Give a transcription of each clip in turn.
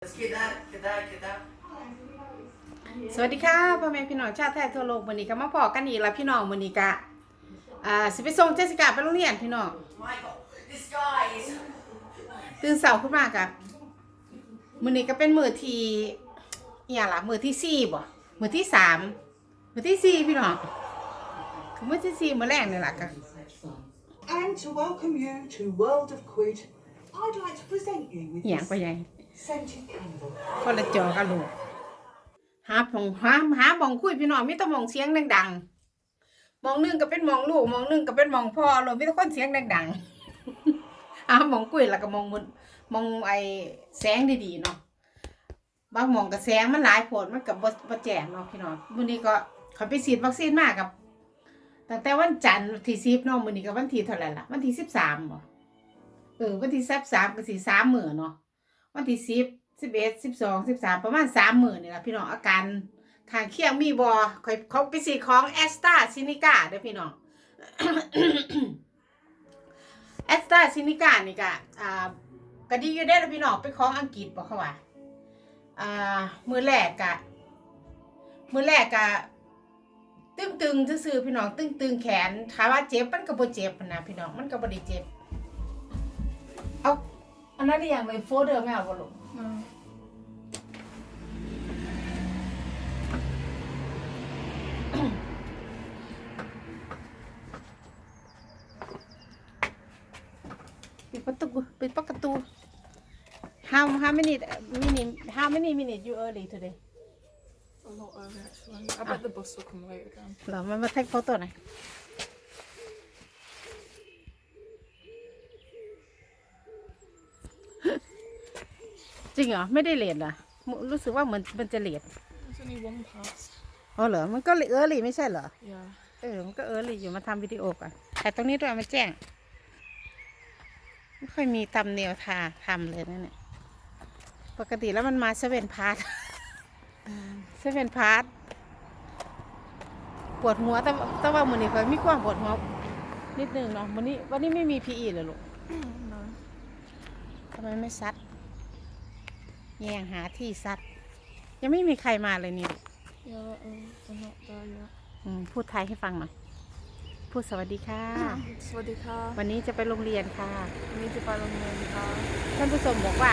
Keda, keda, keda. สวัสดีค่ะพ่อแม่พี่น้องชาติไทยทั่วโลกมื้อนี้ก็มาพอกันอีกแล้วพี่น้องมื้อนี้ก็อ่าสิไปส่งเจสสิก้าไปโรงเรียนพี่น้อง Michael, this guy is. ตื่นเช้าขึ้นมาก็มื้อนี้ก็เป็นมื้อที่อีหยังล่ะมื้อที่สี่บ่มื้อที่สามมื้อที่สี่พี่น้องคือมื้อที่สี่มื้อแรกนี่ล่ะก็ And to welcome you to World of Quid, I'd like to present you with อีหยัง this ไปยัง scented candle. คนละจอกันลูกหาผงหาหาหมองคุยพี่น้องมีแต่หมองเสียงดังๆมองหนึงก็เป็นมองลูกมองหนึงก็เป็นมองพ่อโลดมีแต่คนเสียงดังๆอาหมองคุยแล้วก็มองบนมองไอแสงดีๆเนาะบางมองก็แสงมันหลายผลมันกับบ่บ่แจ้งเนาะพี่น้องมื้อนี้ก็ขอไปฉีดวัคซีนมากกับตั้งแต่วันจันทร์ที่10เนาะมื้อนี้ก็วันที่เท่าไหร่ล่ะวันที่13บ่เออวันที่13ก็สิ3มื้อเนาะ วันที่สิบสิบเอ็ดสิบสองสิบสามประมาณสามหมื่นนี่แหละพี่น้องอาการขางเคียงมีบอคอยเขาไปสีของแอสตาซินิกาเด้อพี่น้องแอสตาซินิกานี่ก็อ่าก็ดีอยู่ได้อพี่น้องเป็นของอังกฤษบอกเขาว่าอ่ามือแรกกะมือแรกกะตึงตึงซื่อพี่น้องตึงตึงๆแขนถามว่าเจ็บมันก็บ่เจ็บนะพี่น้องมันก็บ่ได้เจ็บเอา อันนั้นได้ยังเลยโฟลเดอร์ไม่เอาบ่ลูกปิดประตูปิดประตู how how many minute how many minute you early today A lot early actually. I bet the bus will come late again. เหรอมันมา take photo หน่อย จริงเหรอ ไม่ได้เลทเหรอมรู้สึกว่าเหมือนมันจะเลท There's only one past. อ๋อเหรอ มันก็เออร์ลี่ไม่ใช่เหรอ Yeah. เออ มันก็เออร์ลี่อยู่มาทำวิดีโอก่อนแต่ตรงนี้ด้วยเอามาแจ้ง ไม่ค่อยมีตำเนียวทาทำเลยนะเนี่ย ปกติแล้วมันมาเซเว่นพาร์ทเซเว่นพาร์ทปวดหัวแต่ว่าแต่ว่ามือนี้ก็มีความปวดหัวนิดนึงเนาะวันนี้วันนี้ไม่มีพีอีเลยลูก no. ทำไมไม่ซัด แย่งหาที่ซัดยังไม่มีใครมาเลยนี่ Yeah, uh, they're not there yet. อืมพูดไทยให้ฟังหน่อย พูดสวัสดีค่ะ Swadika. วันนี้จะไปโรงเรียนค่ะ We need to buy them in car. ท่านผู้ชมบอกว่า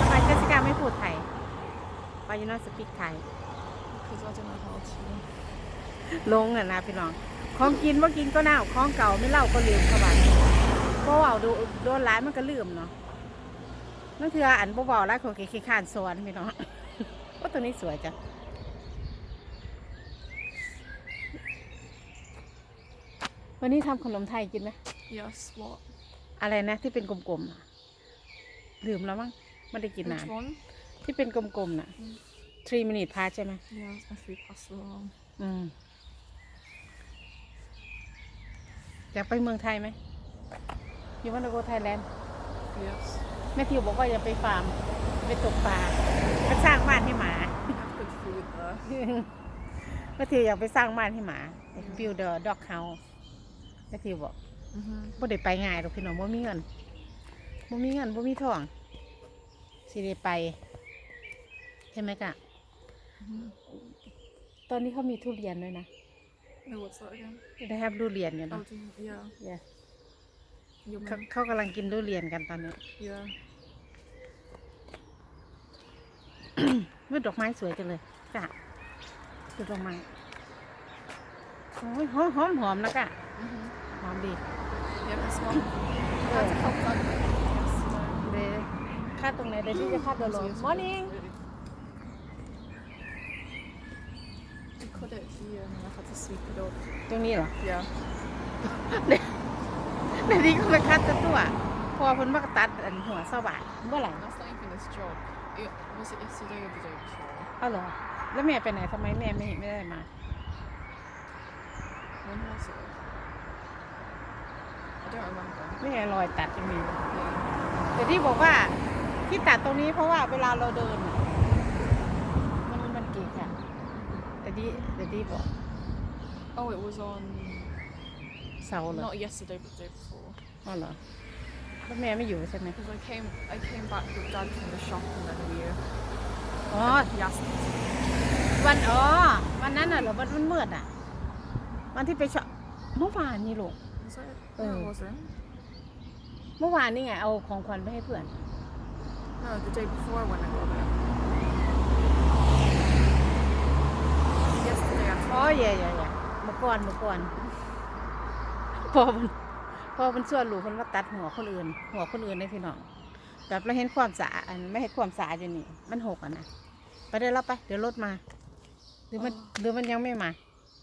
ทำไมเจสสิก้าไม่พูดไทยวายนอสปีกไทย Because I don't know how to. ลงอะนะพี่น้อง ของกินว่ากินก็เน่าของเก่าไม่เล่าก็ลืมเขาบ้านเพราะว่าดูโดนร้ายมันก็ลืมเนาะ นั่นคืออันบ่บอกแล้วของเขี้ขานสวนพี่น้องว่าตัวนี้สวยจังวันนี้ทำขนมไทยกินไหม Yes, what? อะไรนะที่เป็นกลมๆอะลืมแล้วมั้งไม่ได้กินนาน Which one? ที่เป็นกลมๆน่ะ three minute past ใช่ไหม Yeah, it's my three past along. อืมอยากไปเมืองไทยไหมอยู่วันโกไทยแลนด์ Yes. แม่ทิวบอกว่าจะไปฟาร์มไปตกปลาไปสร้างบ้านให้หมา We have good food there. แม่ทิวอยากไปสร้างบ้านให้หมา build a dog house แม่ทิวบอก Mm-hmm. บ่ได้ไปง่ายหรอกพี่น้องบ่มีเงินบ่มีเงินบ่มีทองสิได้ไป ใช่ไหมกะตอนนี้เขามีทุเรียนด้วยนะ No, what's that again? ได้ครับทุเรียนอยู่ Oh, เนาะ do you, yeah. Yeah. Yummy. เขาเขากำลังกินทุเรียนกันตอนนี้ Yeah. มือดอกไม้สวยจังเลยจ้ะดูดอกไม้โอ้ยหอมหอมหอมนะกะ Mm-hmm. หอมดี Yeah, this one. I had to help that yesterday. เดยวคาดตรงไหนเดี๋ยวที่จะคาดเดยวลง morning We cut it here and then I had to sweep it up. ตรงนี้เหรอ Yeah. เดี๋ยวนี้ก็ไปคาดตัวตัว พอเพิ่นมากตัดอันหัวสว่านเมื่อไหร่ That's not even this job. It, was it yesterday or the day before? เอาเหรอแล้วแม่ไปไหนทำไมแม่ไม่ไม่ได้มา When was it? I don't remember. ไม่ไงรอยตัดยังมี Yeah. แต่ที่บอกว่าที่ตัดตรงนี้เพราะว่าเวลาเราเดินน่ะมันมันเกะค่ะแต่ที่แต่ที่บอก Oh, it was on เสาเหรอ not yesterday but the day before. อ๋อเหรอ แล้วแม่ไม่อยู่ใช่ไหม Because I came, I came back with dad from the shop and then we, อ๋อ he asked me to วันอ๋อวันนั้นน่ะเหรอวันมันมืดอะ วันที่ไปช็อปเมื่อวานนี่ลูก Was it? Oh. No, it wasn't. เมื่อวานนี่ไงเอาของขวัญไปให้เพื่อน No, the day before when I got it. Yesterday I อ๋อเย่เย่เย่เมื่อก่อนเมื่อก่อนพอมัน พอมันส่วนลูกมันมาตัดหัวคนอื่น หัวคนอื่นในพี่น้องแบบเราเห็นความสะอาดอันไม่ให้ความสะอาดอยู่นี่ มันหกอะนะไปได้แล้วไป เดี๋ยวรถมา หรือมันหรือมันยังไม่มา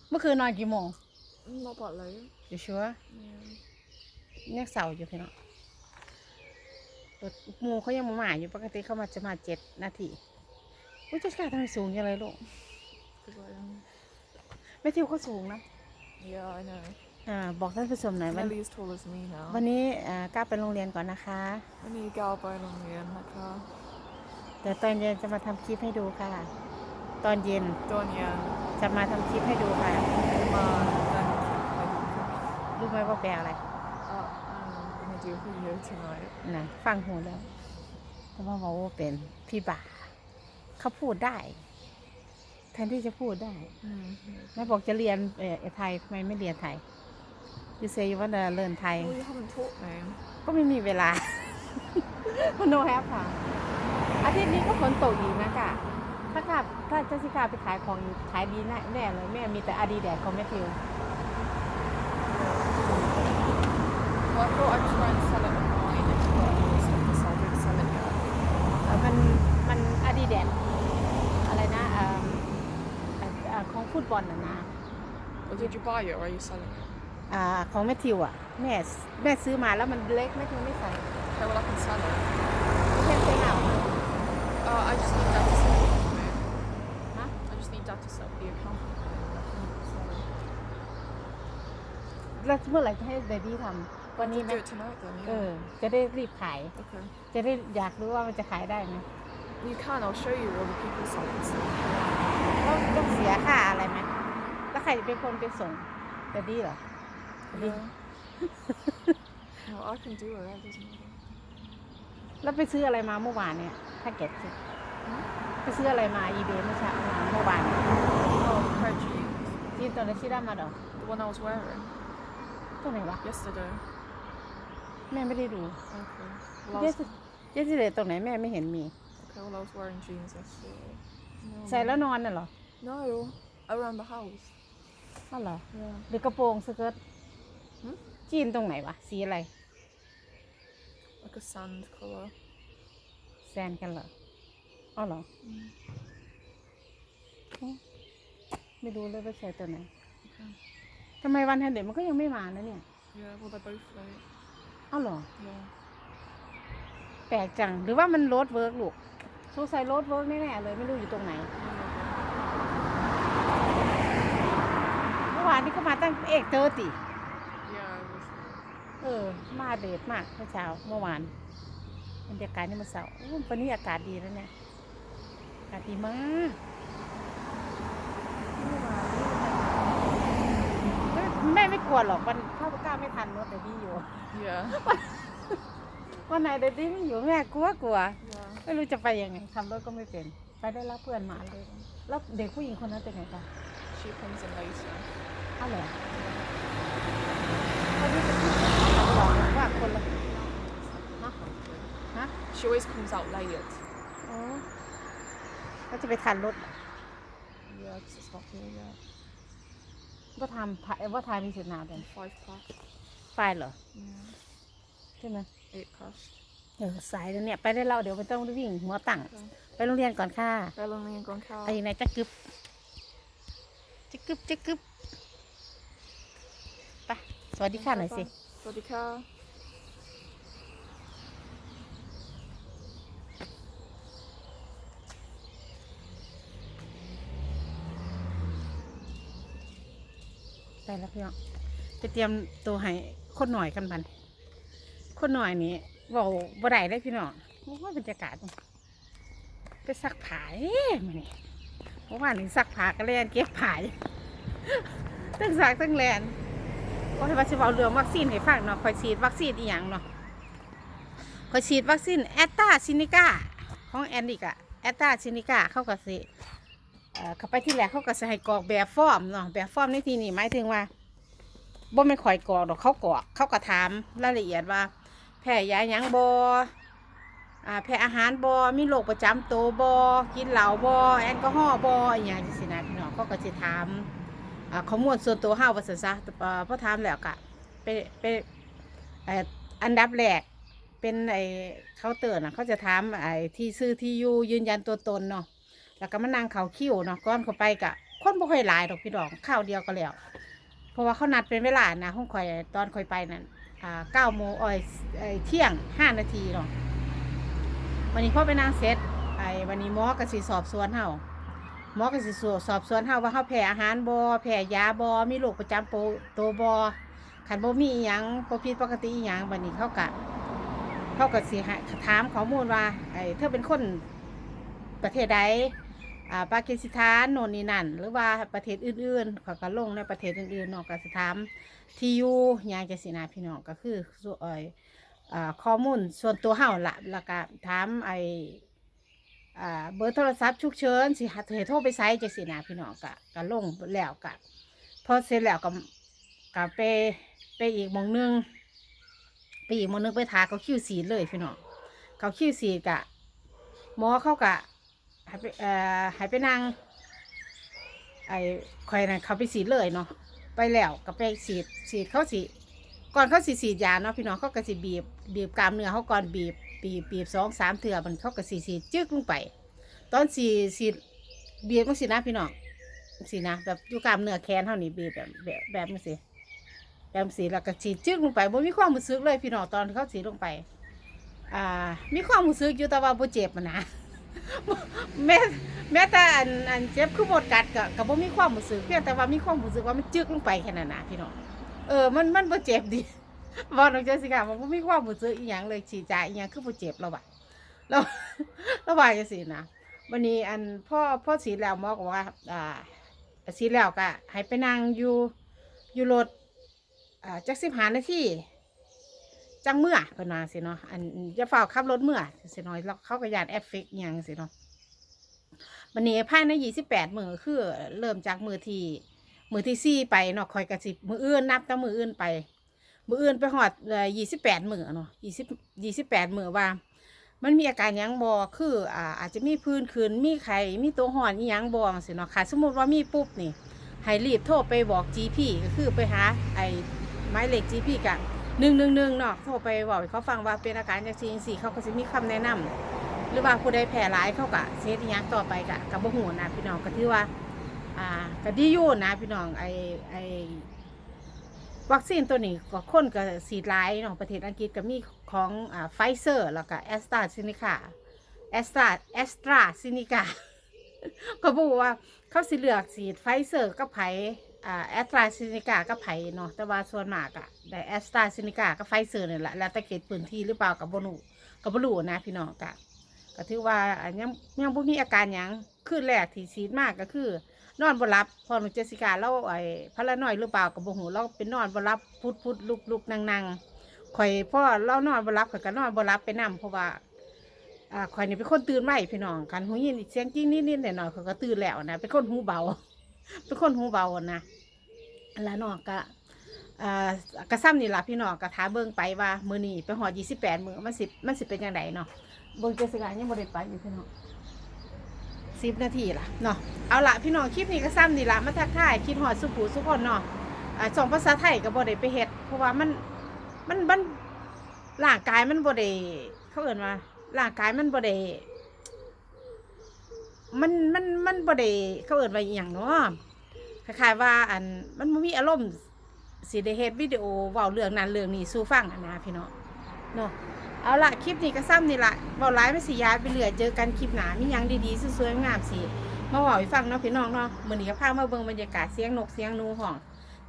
เมื่อคืนนอนกี่โมง not that late. อยู่ชัวร์ Yeah. ยังเสาร์อยู่พี่น้องรถหมูเขายังมาหมาอยู่ปกติเขามาจะมาเจ็ดนาทีอุ้ยเจะกล้าทำไมสูงยังไงลูก Because I am. แม่ทิวเขาสูงนะ Yeah, I know. อ่าบอกท่านผู้ชมหน่อยวัน Nelly is tall as me now. วันนี้อ่ากล้าไปโรงเรียนก่อนนะคะ วันนี้ก้าวไปโรงเรียนนะคะเดี๋ยวตอนเย็นจะมาทำคลิปให้ดูค่ะ ตอนเย็นตอนเย็นจะมาทำคลิปให้ดูค่ะ มาดันคลิปไปดูค่ะรู้ไหมว่าแปลอะไร Uh, I'm gonna do a video tonight. นะฟังหูแล้ว แต่ว่าบอกว่าเป็นพี่บ่าเขาพูดได้ แทนที่จะพูดได้ Mm. แม่บอกจะเรียนเอ่อไทยทำไมไม่เรียนไทย ยูเซยูว่าจะเรียนไทย Well, you haven't taught me. ก็ไม่มีเวลาโนแฮปค่ะ อาทิตย์นี้ก็ฝนตกอีกนะกะถ้ากลับถ้าเจสสิกาไปขายของอยู่ขายดีแน่แน่เลยแม่มีแต่อาดีแดดของแม่ทิว Well, I thought I'd try and sell it online if you've got any stuff to sell. Don't sell it yet. เอ่อมันมันอาดีแดดอะไรนะเอ่อเอ่อเอ่อของฟุตบอลน่ะนะ Or did you buy it or are you selling it? อ่าของแม่ทิวอะแม่แม่ซื้อมาแล้วมันเล็กแม่ทิวไม่ใส่ Okay, well, I can sell it. ไม่ใช่เซ็งเอา Uh, I just need dad to set it up for me. ฮะ I just need dad to set up the account for me. and I can sell it. แล้วเมื่อไหร่จะให้เบบี้ทำวันนี้ไหม Do it tonight then, เอ yeah. อ จะได้รีบขาย Okay. จะได้อยากรู้ว่ามันจะขายได้ไหม You can, I'll show you all the people selling stuff. ต้องต้องเสียค่าอะไรไหมแล้วใครจะเป็นคนไปส่งเบบี้เหรอ Yeah. No, I can do it, that doesn't matter. แล้วไปซื้ออะไรมาเมื่อวานเนี่ย ถ้าเก็ตสิไปซื้ออะไรมาอีเบเมื่อเช้ามาเมื่อวานเนี่ย Oh, the pair of jeans. จีนตัวนั้นชิได้มาเหรอ The one I was wearing ตัวไหนวะ yesterday. แม่ไม่ได้ดู Okay. Well, I เย was, สเยสเลยตรงไหนแม่ไม่เห็นมี okay, well, I was wearing jeans yesterday. No, ใส่แล้วนอนน่ะเหรอ No, around the house. อ้าวเหรอ Yeah. หรือกระโปรงสเกิร์ตหืม จีนตรงไหนวะ สีอะไร Like a sand colour. แซนกันเหรออ้าวเหรออืมไม่รู้เลยว่าใส่ตัวไหนทำไมวันแฮนเดมันก็ยังไม่มานะเนี่ย Yeah, well, they're both late. อ้าวเหรอ Yeah. แปลกจัง หรือว่ามันโรดเวิร์กลูกสงสัยโรดเวิร์กแน่ๆเลยไม่รู้อยู่ตรงไหนเมื่อวานนี้ก็มาตั้งเอกเตอร์ติ Yeah, I was. เออ มาเดทมากเมื่อเช้าเมื่อวานบรรยากาศนี่มันเสาร์โอ้วันนี้อากาศดีแล้วเนี่ยอากาศดีมากแม่ไม่กลัวหรอกวันเข้าไปก้าวไม่ทันรถเดดดี้อยู่ Yeah. วันไหนเดดดี้ไม่อยู่แม่กลัวกลัว Yeah. ไม่รู้จะไปยังไงขับรถก็ไม่เป็น ไปได้รับเพื่อนมาเลยแล้วเด็กผู้หญิงคนนั้นเป็นไงคะ She comes in later. อ้าวเหรอ คนนี้เป็นผู้หญิงเขาบอกว่าคนละฮะฮะ She always comes out late. อ๋อก็จะไปทันรถ Yeah, because it's not here yet. ว่าทำถ่ายว่าทายมีสิทธิ์นาเป็น Five past. ไฟเหรอ Yeah. ใช่ไหม Eight past. เออสายแล้วเนี่ย ไปได้แล้วเดี๋ยวไม่ต้องวิ่งหัวตั้ง ไปโรงเรียนก่อนค่ะ Bellamy and Goncal. ไอ้ไหนจะกึบจะกึบจะกึบไป สวัสดีค่ะหน่อยสิ สวัสดีค่ะไปแล้วพี่น้องไปเตรียมตัวให้คนหน่อยกันบันคนหน่อยนี้เว่าบ่ได้เลยพี่น้องโอ้ยบรรยากาศไปซักผ้าเอ๊ะมันนี่เพราะว่านี่ซักผ้าก็แลนเก็บผ้าอยู่ทั้งซักทั้งแลน ก็ให้ว่าสิเว้าเรื่องวัคซีนให้ฟังเนาะคอยฉีดวัคซีนอีหยังเนาะข่อยฉีดวัคซีนแอตตาซินิก้าของแอนดิกอะแอตตาซินิก้าเข้าก็สิเข้าไปที่แรกเขาก็สิให้กรอกแบบฟอร์มเนาะแบบฟอร์มในที่นี้หมายถึงว่าบ่แม่นข่อยกรอกดอกเขากรอกเขาก็ถามรายละเอียดว่า แพ้ยาหยังบอ่าแพ้อาหารบ่มีโรคประจำตัวบ่กินเหล้าบ่แอลกอฮอล์บ่อย่างจังซี่นะพี่น้องเขาก็สิถาม อ่าข้อมูลส่วนตัวเฮาว่าซั่นซะพอถามแล้วก็ไปไปเอ่ออันดับแรกเป็นไอ้เคาน์เตอร์นะเขาจะถามไอ้ที่ซื้อที่อยู่ยืนยันตัวตนเนาะแล้วก็มานั่งเขาคิวเนาะก่อนเขาไปกะคนบ่ค่อยหลายดอกพี่ดอกข้าวเดียวก็แล้ว เพราะว่าเขานัดเป็นเวลานะห้องคอยตอนคอยไปนั่นอ่าเก้าโมงอ้อยไอ้เที่ยงห้านาทีเนาะวันนี้พ่อไปนั่งเซตไอ้วันนี้หมอก็สิสอบสวนเฮา หมอก็สิสอบสอบสวนเฮาว่าเฮาแพ้อาหารบ่แพ้ยาบ่มีโรคประจำตัวบ่คันบ่มีอีหยังบ่ผิดปกติอีหยังบัดนี้เขากะเขาก็สิให้ถามข้อมูลว่าไอ้เธอเป็นคนประเทศใดอ่าปากีสถานโน่นนี่นั่น หรือว่าประเทศอื่นๆเขาก็ลงในประเทศอื่นๆนาะก็สิถามที่อยู่ยังจะสินะพี่น้องก็คือส่วนเอ่อข้อมูลส่วนตัวเฮาละแล้วก็ถามไอ้ อ่าเบอร์โทรศัพท์ฉุกเฉินสิหาโทรไปไซต์จะสินะพี่น้องก็ก็ลงแล้วก็พอเสร็จแล้วก็ก็ไปไปอีกมองหนึงไปอีกมองนึงไปทาเขาคิ้วสีเลยพี่น้องเขาคิ้วสีกะหมอเขากะให้ไปเอ่อให้ไปนั่งไอ้คอยนั่นเขาไปสีเลยเนาะไปแล้วก็ไปสีสีเขาสีก่อนเขาสีสียาเนาะพี่น้องเขาก็สีบีบบีบกล้ามเนื้อเขาก่อนบีบ บีบบีบสองสามเถื่อมันเข้าก็สีสีจึ๊กลงไป ตอนสีสีดบีบมันสินะพี่น้องสินะแบบอยู่กล้ามเนื้อแขนเท่านี้บีบแบบแบบแบบนี้สิแอมสีแล้วก็ฉีดจึ๊กลงไปบ่มีความรู้สึกเลยพี่น้องตอนเขาฉีดลงไป อ่า มีความรู้สึกอยู่แต่ว่าบ่เจ็บมันนะแม้แม้แต่อันอันเจ็บคือหมดกัดก็ก็บ่มีความรู้สึกเพียงแต่ว่ามีความรู้สึกว่ามันจึ๊กลงไปแค่นั้นนะพี่น้องเออมันมันบ่เจ็บดิ บอกน้องเจสสิค่ะมันบ่มีความรู้สึกอีหยังเลยฉีดยาอีหยังคือบ่เจ็บแล้วว่ะแล้วแล้วว่าจังซี่นะวันนี้อันพ่อพ่อฉีดแล้วหมอก็ว่าอ่าฉีดแล้วก็ให้ไปนั่งอยู่อยู่รถอ่าจักสิบหานาทีจังเมื่อเพิ่นว่าสิเนาะอันจะฝ้าขับรถเมื่อสิเนาะแล้วเขาก็ยานแอฟเฟกต์อิหยังสิเนาะวันนี้ภายในยี่สิบแปดมือคือ เริ่มจากมือที่มือที่สี่ไปเนาะคอยกระสิบมืออื่นนับแต่มืออื่นไป มืออื่นไปหอดยี่สิบแปดมือเนาะยี่สิบยี่สิบแปดมือว่า มันมีอาการยังบอคืออ่าอาจจะมีพื้นคืนมีไข่มีตัวหอนอียังบองสิเนาะค่ะ สมมติว่ามีปุ๊บนี่ให้รีบโทรไปบอก GP ก็คือไปหาไอ้ไม้เหล็ก GP กันหนึ่งหนึ่งหนึ่งเนาะโทรไปบอกเขาฟังว่าเป็นอาการจากซีซีเขาก็จะมีคำแนะนำหรือว่าผู้ใดแพ้ร้ายเขากะเซตยังต่อไปกะกับบ่หูนะพี่น้องก็ถือว่า อ่าก็ดีอยู่นะพี่น้องไอ้ไอ้ วัคซีนตัวนี้ก็คนก็สีดหลายเนาะประเทศอังกฤษก็มีของอ่าไฟเซอร์แล้วก็แอสตราซินิกาแอสตราแอสตราซินิกาก็บอกว่าเขาสิเลือกสีดไฟเซอร์กับไผอ่าแอสตราซินิกากับไผเนาะแต่ว่าส่วนมากอะได้แอสตราซินิกากับไฟเซอร์นี่แหละแล้วแต่เขตพื้นที่หรือเปล่ากับบนูกับบรูนะพี่น้องกะก็ถือว่ายังยังบ่มีอาการหยังคืนแรกที่ฉีดมากก็คือ นอนบ่หลับพอหนูเจสิกาเราไอ้พละน้อยหรือเปล่ากับบ่หูเราเป็นนอนบ่หลับพุดพุดลุกลุกนั่งนั่งข่อยพ่อเรานอนบ่หลับข่อยก็นอนบ่หลับไปนํเพราะว่าอ่าข่อยนี่เป็นคนตื่นไวพี่น้องกันหูยินเสียงกิ้งนิดๆหน่อยๆข่อยก็ตื่นแล้วนะเป็นคนหูเบา เป็นคนหูเบานะแล้วน้องก็อ่ากระซ้ำนี่ล่ะพี่น้องก็ท้าเบิ่งไปว่ามื้อนี้ไปหอด28มื้อมันสิมันสิเป็นจังไดเนาะเบิ่งเจสสิกายังบ่ได้ไปอยู่พี่น้อง 10นาทีล่ะเนาะเอาละพี่น้องคลิปนี้ก็ซ้ำนี่ละมาทักทายคิดฮอดสุผูสุคนเนาะสองภาษาไทยก็บ่ได้ไปเฮ็ดเพราะว่ามันมันมันร่างกายมันบ่ได้เขาเอิ้นว่าร่างกายมันบ่ได้มันมันมันบ่ได้เขาเอิ้นว่าอย่างเนาะคล้ายๆว่าอันมันมีอารมณ์สิได้เฮ็ดวิดีโอเว้าเรื่องนั้นเรื่องนี้สู่ฟังนะพี่น้องเนาะ เอาละคลิปนี้ก็ซ้ำนี่ละเบาหลายมันสิยายไปเรือเจอกันคลิปหนามียังดีๆสวยๆงามสิมาเว้าให้ฟังเนาะพี่น้องเนาะมือนี้ก็พามาเบิ่งบรรยากาศเสียงนกเสียงนูห้อง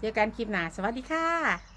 เจอกันคลิปหนาสวัสดีค่ะ